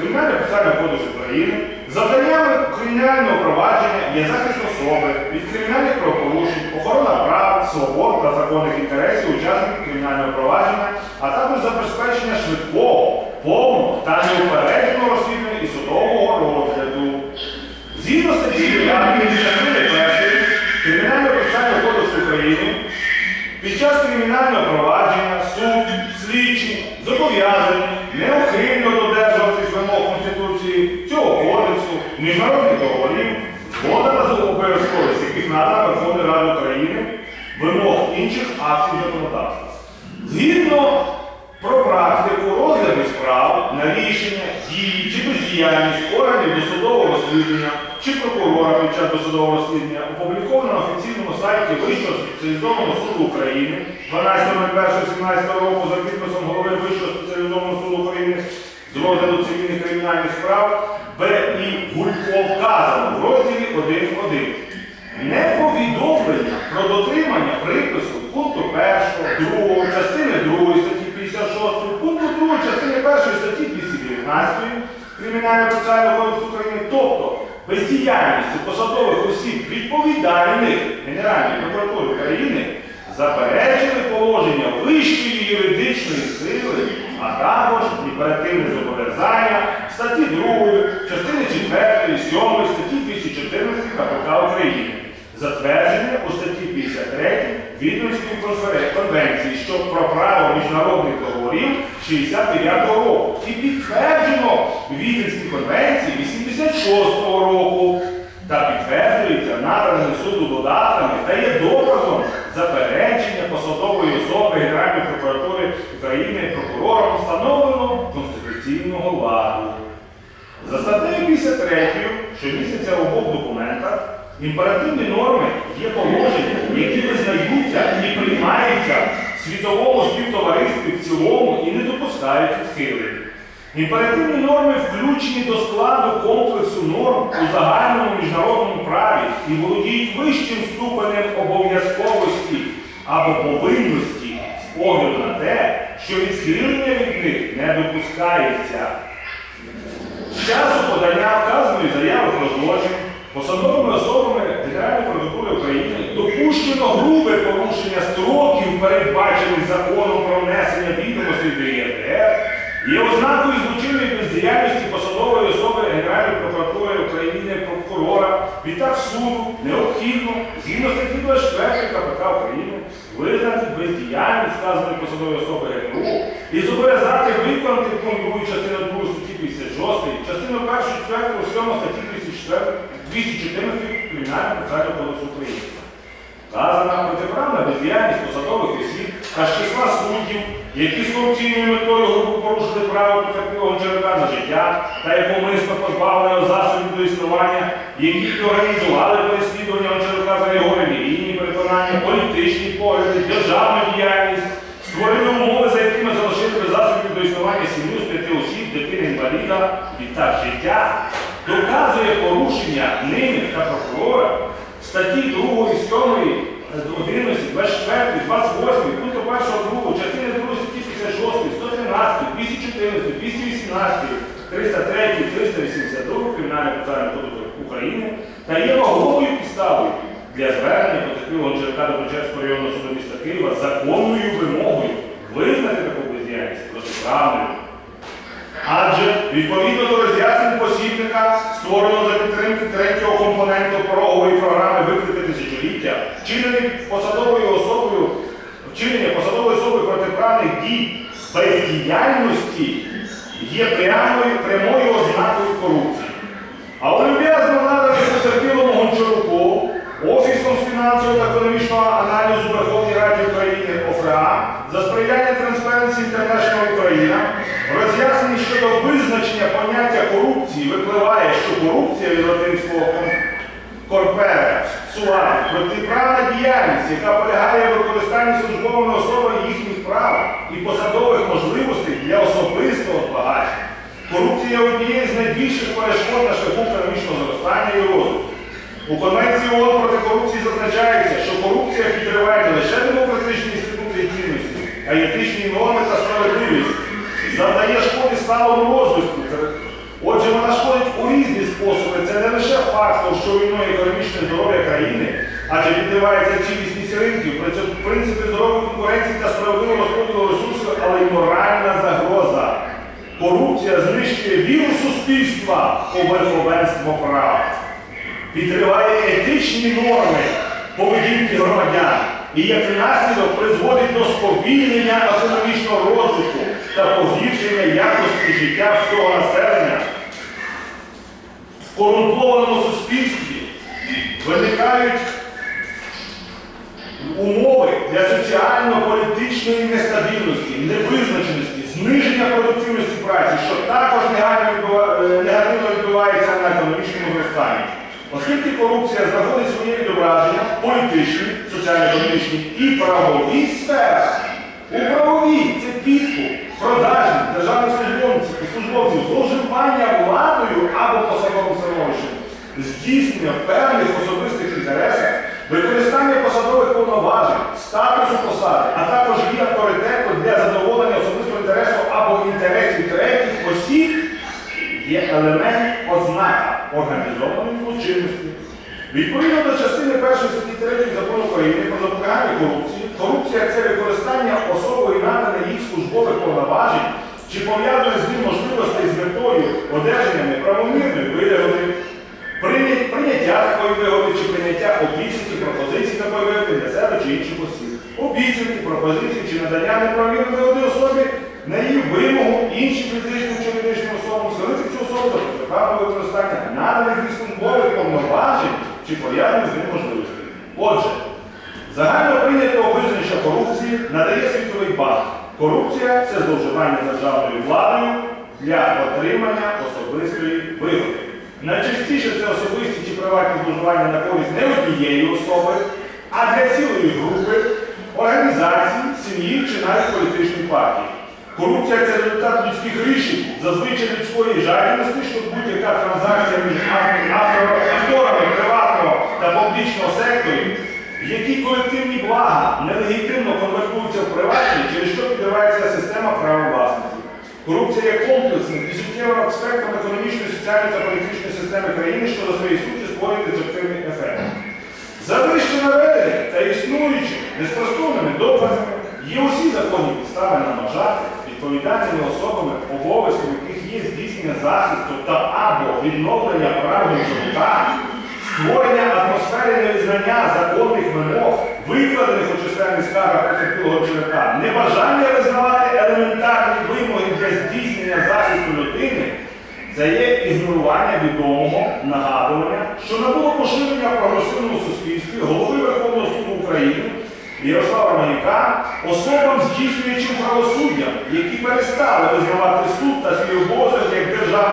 Кримінальне процесуального кодексу України завданнями кримінального провадження є захист особи від кримінальних правопорушень, охорона прав, свобод та законних інтересів учасників кримінального провадження, а також забезпечення швидкого, повного та неупередженого розслідування і судового розгляду. Згідно статті 9 частини 1 Кримінального процесуального кодексу України під час кримінального провадження суд, слідчі зобов'язані неухильно додержуватись вимог Конституції цього кодексу, міжнародних договорів, згода на обов'язковість, яких надана Верховної Ради України, вимог інших актів законодавства. Згідно про практику розгляду справ на рішення, дії чи бездіяльність органів досудового розслідування чи прокурора під час досудового розслідування опубліковано на офіційному сайті Вищого спеціалізованого суду України 12.01.17 року за підписом голови Вищого спеціалізованого суду України з розгляду цивільних кримінальних справ Б.І. Гулько вказано в розділі 1.1. Неповідомлення про дотримання припису пункту 1, 2, частини 2 статті 56, пункту 2 частини 1 статті 219 Кримінального процесуального кодексу України, тобто бездіяльністю посадових осіб відповідальних Генеральної прокуратури України заперечили положення вищої юридичної сили, а також імперативне зобов'язання статті 2, частини 4, 7 статті 214 КПК України, затверджене у статті 53 Відомської конвенції, що про право міжнародних договорів 69 року. І підтверджено в Віденській конвенції 86 року. Та підтверджується наданими суду додатками та є доказом заперечення посадової особи Генеральної прокуратури України конституційного ладу. За статтею 53, що міститься в обох документах, імперативні норми є положення, які визнаються і приймаються в світовому співтоваристві в цілому і не допускають відхилень. Імперативні норми включені до складу комплексу норм у загальному міжнародному праві і володіють вищим ступенем обов'язковості або повинності з огляду на те, що відхилення від них не допускається. З часу подання вказаної заяви про злочин посадовими особами Генеральної прокуратури України допущено грубе порушення строків, передбачених законом про внесення відомостей до ЄРДР, є ознакою злочинної бездіяльності посадової особи Генеральної прокуратури України прокурора. Відтак суду необхідно згідно статті 24 КПК України визнати бездіяльність вказаної посадової особи ГНУ і зобов'язати виконати пункт 2 частини 2 статті 56, частину 1, 4, 7 статті 204, 214 Кримінального процесуального кодексу України. Вказана протиправна бездіяльність посадових осіб та з числа суддів, які з корупційною метою грубо порушили право потерпілого Гончарука на життя та як умисно позбавлено засобів до існування, які організували переслідування Гончарука за його релігійні переконання, політичні погляди, державну діяльність, створили умови, за якими залишили засобів до існування сім'ю з п'яти осіб, дитини інваліда, відтак життя, доказує порушення ними та прокурора статті 2, 7, 11, 24, 28, пункту 1, 2, частини 2 статті 56, 113, 214, 218, 303, 382 Кримінального процесуального кодексу України та є ваговою підставою для звернення потерпілого Джерка районного суду міста Києва законною вимогою визнати таку бездіяльність протиправною. Адже відповідно до роз'яснень посібника створено за підтримки третього компоненту порогової програми виклики тисячоліття, вчинені посадовою особою, вчинення посадовою особою протиправних дій бездіяльності є прямою, прямою ознакою корупції. Корупції випливає, що корупція від латинського кон- корпере, протиправна діяльність, яка полягає в використанні службовими особами їхніх прав і посадових можливостей для особистого збагачення. Корупція є однією з найбільших перешкод на шляху економічного зростання і розвитку. У Конвенції ООН проти корупції зазначається, що корупція підриває не лише демократичні інститути цінності, а й етичні норми та справедливість, завдає шкоди сталому розвитку способи це не лише фактор, що руйнує економічне здоров'я країни, адже підривається цілісність ринків, при цьому принципи здорової конкуренції та справедливого розподілу ресурсів, але й моральна загроза. Корупція знищує віру суспільства у верховенство права, підриває етичні норми поведінки громадян і як наслідок призводить до сповільнення економічного розвитку та погіршення якості життя всього населення. Корумпованому суспільстві виникають умови для соціально-політичної нестабільності, невизначеності, зниження продуктивності праці, що також е, негативно відбувається на економічному зростанні. Оскільки корупція знаходить своє відображення в політичній, соціально-економічній і правовій сферах. У правовій це підкуп, продажні державних службовців, службовців, зловживання владою або посадовим становищем, здійснення певних особистих інтересах, використання посадових повноважень, статусу посади, а також її авторитету для задоволення особистого інтересу або інтересів третіх осіб є елемент ознака організованої злочинності. Відповідно до частини 1 статті 3 закону України про запобігання корупції, корупція це використання особою наданих їх службових повноважень чи пов'язаних з ним можливостей з метою одержання неправомірної вигоди, прийняття такої вигоди чи прийняття обіцянки, пропозицій такої вигоди для себе чи інших осіб. Обіцянки, пропозиції чи надання неправомірної вигоди особі на її вимогу іншим фізичним чи юридичним особам схилити цю особу до протиправного використання наданих службових повноважень чи пов'язаних з ним можливостей. Отже, загально прийнятого визначення корупції надає світовий банк. Корупція це зловживання державною владою для отримання особистої вигоди. Найчастіше це особисті чи приватні зловживання на користь не однієї особи, а для цілої групи, організацій, сім'ї чи навіть політичної партії. Корупція це результат людських рішень, зазвичай людської жадібності, щоб будь-яка транзакція між авторами, приватного та публічного секторів, в якій колективні блага нелегітимно конвертуються в приватні, через що підривається система права власності. Корупція є комплексним і суттєвим аспектом економічної, соціальної та політичної системи країни, що за своєї суті створює деструктивний ефект. За вище наведені та існуючи неспростовними доказами є усі законні підстави намажати відповідальними особами, обов'язком яких є здійснення захисту та або відновлення прав громадянина, створення атмосфери невизнання законних вимог, викладених у численних скаргах потерпілого чоловіка, небажання визнавати елементарні вимоги для захисту людини. Це є ігнорування відомого нагадування, що набуло поширення в прогресивному суспільстві голови Верховного суду України Ярослава Романіка особам, здійснюючим правосуддям, які перестали визнавати суд та свій обов'язок